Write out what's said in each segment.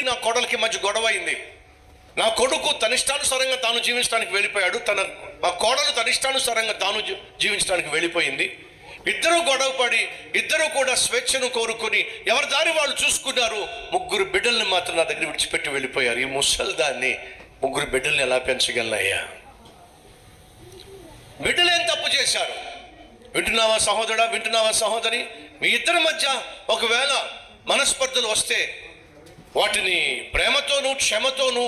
నా కోడలికి మధ్య గొడవ అయింది. నా కొడుకు తనిష్టానుసారంగా తాను జీవించడానికి వెళ్ళిపోయాడు. తన మా కోడలు తనిష్టానుసారంగా తాను జీవించడానికి వెళ్ళిపోయింది. ఇద్దరు గొడవపడి ఇద్దరు కూడా స్వేచ్ఛను కోరుకొని ఎవరి దారి వాళ్ళు చూసుకున్నారు. ముగ్గురు బిడ్డల్ని మాత్రం నా దగ్గర విడిచిపెట్టి వెళ్ళిపోయారు. ఈ ముసలి దాన్ని ముగ్గురు బిడ్డల్ని ఎలా పెంచగలనయ్యా? బిడ్డలు ఏం తప్పు చేశారు. వింటున్నావా సహోదరా వింటున్నావా సహోదరి? మీ ఇద్దరి మధ్య ఒకవేళ మనస్పర్ధలు వస్తే వాటిని ప్రేమతోనూ క్షమతోనూ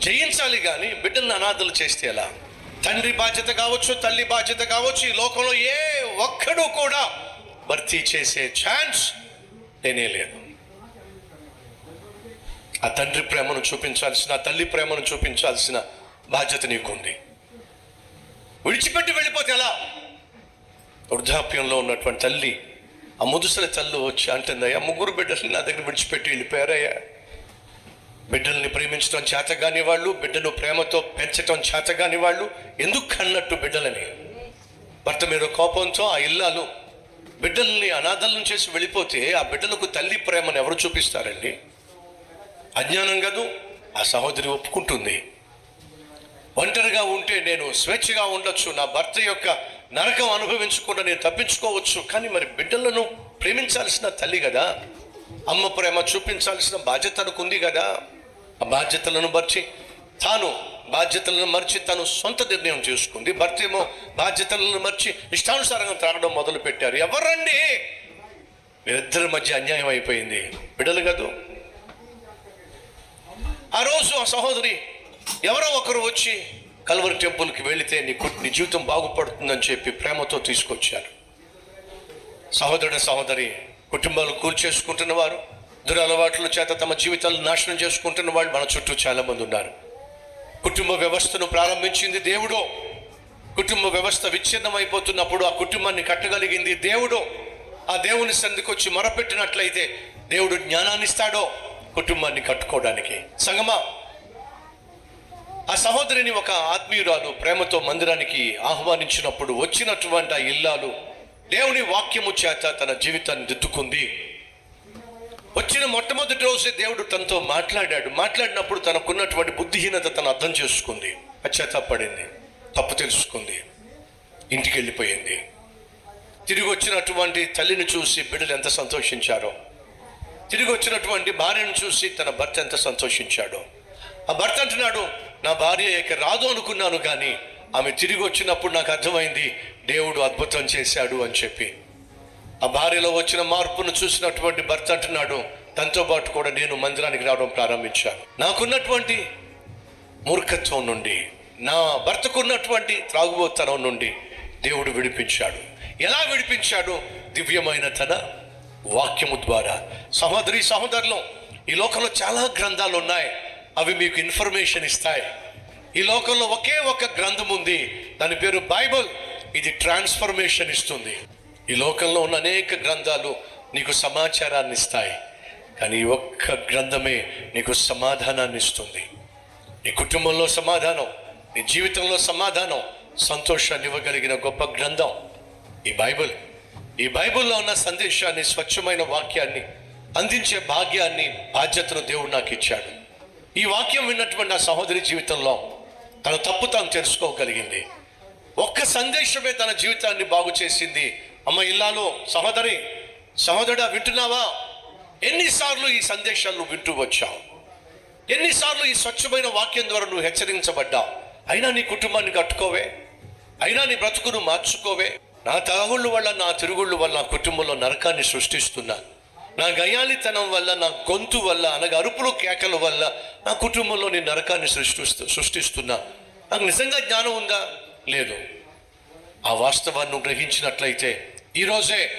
జయించాలి కానీ బిడ్డలను అనాథలు చేస్తే ఎలా? తండ్రి బాధ్యత కావచ్చు తల్లి బాధ్యత కావచ్చు ఈ లోకంలో ఏ ఒక్కడు కూడా భర్తీ చేసే ఛాన్స్ నేనే లేదు ఆ తండ్రి ప్రేమను చూపించాల్సిన తల్లి ప్రేమను చూపించాల్సిన బాధ్యత నీకుంది. విడిచిపెట్టి వెళ్ళిపోతే ఎలా? వృద్ధాప్యంలో ఉన్నటువంటి తల్లి ఆ ముదుసిన తల్లు వచ్చి అంటుందయ్యా ముగ్గురు బిడ్డల్ని నా దగ్గర విడిచిపెట్టి వెళ్ళిపోయారయ్యా. బిడ్డల్ని ప్రేమించడం చేత కాని వాళ్ళు బిడ్డను ప్రేమతో పెంచడం చేత కాని వాళ్ళు ఎందుకు కన్నట్టు బిడ్డలని? భర్త మీద కోపంతో ఆ ఇల్లాలు బిడ్డల్ని అనాథలను చేసి వెళ్ళిపోతే ఆ బిడ్డలకు తల్లి ప్రేమను ఎవరు చూపిస్తారండి? అజ్ఞానం కాదు ఆ సహోదరి ఒప్పుకుంటుంది. ఒంటరిగా ఉంటే నేను స్వేచ్ఛగా ఉండొచ్చు. నా భర్త యొక్క నరకం అనుభవించకుండా నేను తప్పించుకోవచ్చు. కానీ మరి బిడ్డలను ప్రేమించాల్సిన తల్లి కదా. అమ్మ ప్రేమ చూపించాల్సిన బాధ్యత తనకు ఉంది కదా. ఆ బాధ్యతలను మర్చి తాను బాధ్యతలను మర్చి తను సొంత నిర్ణయం చేసుకుంది. భర్త ఏమో బాధ్యతలను మర్చి ఇష్టానుసారంగా త్రాగడం మొదలు పెట్టారు ఎవరండి వీరిద్దరి మధ్య అన్యాయం అయిపోయింది. బిడ్డలు కదూ. ఆ రోజు ఆ సహోదరి ఎవరో ఒకరు వచ్చి కల్వరి టెంపుల్కి వెళితే నీ నీ జీవితం బాగుపడుతుందని చెప్పి ప్రేమతో తీసుకొచ్చారు. సహోదరుడు సహోదరి కుటుంబాలు కూల్చేసుకుంటున్న వారు దురలవాట్ల చేత తమ జీవితాలు నాశనం చేసుకుంటున్న వాళ్ళు మన చుట్టూ చాలామంది ఉన్నారు. కుటుంబ వ్యవస్థను ప్రారంభించింది దేవుడో. కుటుంబ వ్యవస్థ విచ్ఛిన్నం అయిపోతున్నప్పుడు ఆ కుటుంబాన్ని కట్టగలిగింది దేవుడో. ఆ దేవుని సందికొచ్చి మొరపెట్టినట్లయితే దేవుడు జ్ఞానాన్ని ఇస్తాడో కుటుంబాన్ని కట్టుకోవడానికి. సంగమా ఆ సహోదరిని ఒక ఆత్మీయురాలు ప్రేమతో మందిరానికి ఆహ్వానించినప్పుడు వచ్చినటువంటి ఆ ఇల్లాలు దేవుని వాక్యము చేత తన జీవితాన్ని దిద్దుకుంది. వచ్చిన మొట్టమొదటి రోజే దేవుడు తనతో మాట్లాడాడు. మాట్లాడినప్పుడు తనకున్నటువంటి బుద్ధిహీనత తను అర్థం చేసుకుంది. పశ్చాత్తాపడింది తప్పు తెలుసుకుంది. ఇంటికి వెళ్ళిపోయింది. తిరిగి వచ్చినటువంటి తల్లిని చూసి బిడ్డలు ఎంత సంతోషించారో. తిరిగి వచ్చినటువంటి భార్యను చూసి తన భర్త ఎంత సంతోషించాడో. ఆ భర్త అంటున్నాడు నా భార్య ఇక రాదు అనుకున్నాను కానీ ఆమె తిరిగి వచ్చినప్పుడు నాకు అర్థమైంది దేవుడు అద్భుతం చేశాడు అని చెప్పి. ఆ భార్యలో వచ్చిన మార్పును చూసినటువంటి భర్త అంటున్నాడు తనతో పాటు కూడా నేను మందిరానికి రావడం ప్రారంభించాను. నాకున్నటువంటి మూర్ఖత్వం నుండి నా భర్తకున్నటువంటి త్రాగుబోతనం నుండి దేవుడు విడిపించాడు. ఎలా విడిపించాడు? దివ్యమైన తన వాక్యము ద్వారా. సహోదరి సహోదరులు ఈ లోకంలో చాలా గ్రంథాలు ఉన్నాయి. అవి మీకు ఇన్ఫర్మేషన్ ఇస్తాయి. ఈ లోకంలో ఒకే ఒక గ్రంథం ఉంది. దాని పేరు బైబుల్. ఇది ట్రాన్స్ఫర్మేషన్ ఇస్తుంది. ఈ లోకంలో ఉన్న అనేక గ్రంథాలు నీకు సమాచారాన్ని ఇస్తాయి. కానీ ఈ ఒక్క గ్రంథమే నీకు సమాధానాన్ని ఇస్తుంది. నీ కుటుంబంలో సమాధానం నీ జీవితంలో సమాధానం సంతోషాన్ని ఇవ్వగలిగిన గొప్ప గ్రంథం ఈ బైబుల్. ఈ బైబిల్లో ఉన్న సందేశాన్ని స్వచ్ఛమైన వాక్యాన్ని అందించే భాగ్యాన్ని బాధ్యతను దేవుడు నాకు ఇచ్చాడు ఈ వాక్యం విన్నటువంటి నా సహోదరి జీవితంలో తన తప్పు తాను తెలుసుకోగలిగింది. ఒక్క సందేశమే తన జీవితాన్ని బాగు చేసింది. అమ్మ ఇల్లాలో సహోదరి సహోదరుడా వింటున్నావా? ఎన్నిసార్లు ఈ సందేశాలు నువ్వు వింటూ వచ్చావు? ఎన్నిసార్లు ఈ స్వచ్ఛమైన వాక్యం ద్వారా నువ్వు హెచ్చరించబడ్డావు? అయినా నీ కుటుంబాన్ని కట్టుకోవే? అయినా నీ బ్రతుకును మార్చుకోవే? నా తాగుళ్ళు వల్ల నా తిరుగుళ్ళు వల్ల నా కుటుంబంలో నరకాన్ని సృష్టిస్తున్నాను నా గయాలితనం వల్ల నా గొంతు వల్ల అనగా అరుపులు కేకల వల్ల నా కుటుంబంలో నేను నరకాన్ని సృష్టిస్తూ సృష్టిస్తున్నా. నాకు నిజంగా జ్ఞానం ఉందా? లేదు. ఆ వాస్తవాన్ని గ్రహించినట్లయితే ఈరోజే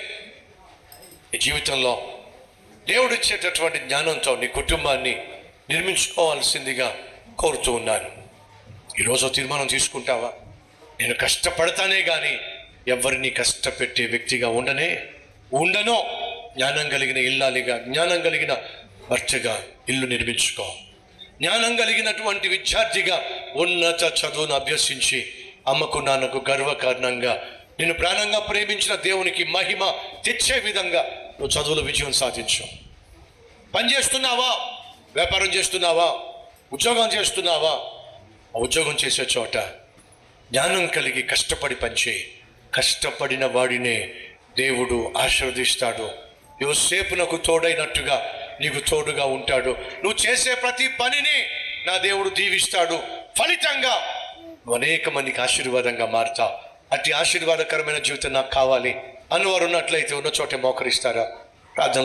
నీ జీవితంలో దేవుడిచ్చేటటువంటి జ్ఞానంతో నీ కుటుంబాన్ని నిర్మించుకోవాల్సిందిగా కోరుతూ ఉన్నాను. ఈరోజు తీర్మానం తీసుకుంటావా? నేను కష్టపడతానే కానీ ఎవరిని కష్టపెట్టే వ్యక్తిగా ఉండనే ఉండనో. జ్ఞానం కలిగిన ఇల్లాలిగా జ్ఞానం కలిగిన భర్తగా ఇల్లు నిర్మించుకో. జ్ఞానం కలిగినటువంటి విద్యార్థిగా ఉన్నత చదువును అభ్యసించి అమ్మకు నాన్నకు గర్వకారణంగా నేను ప్రాణంగా ప్రేమించిన దేవునికి మహిమ తెచ్చే విధంగా నువ్వు చదువులో విజయం సాధించు. పని చేస్తున్నావా? వ్యాపారం చేస్తున్నావా? ఉద్యోగం చేస్తున్నావా? ఆ ఉద్యోగం చేసే చోట జ్ఞానం కలిగి కష్టపడి పనిచేయి. కష్టపడిన వాడినే దేవుడు ఆశీర్వదిస్తాడు. యోసేపు నాకు తోడైనట్టుగా నీకు తోడుగా ఉంటాడు. నువ్వు చేసే ప్రతి పనిని నా దేవుడు దీవిస్తాడు. ఫలితంగా నువ్వు అనేక మందికి ఆశీర్వాదంగా మారుతావు అతి ఆశీర్వాదకరమైన జీవితం నాకు కావాలి. అన్నవారు ఉన్నట్లయితే ఉన్న చోటే మోకరిస్తారా? ప్రార్థన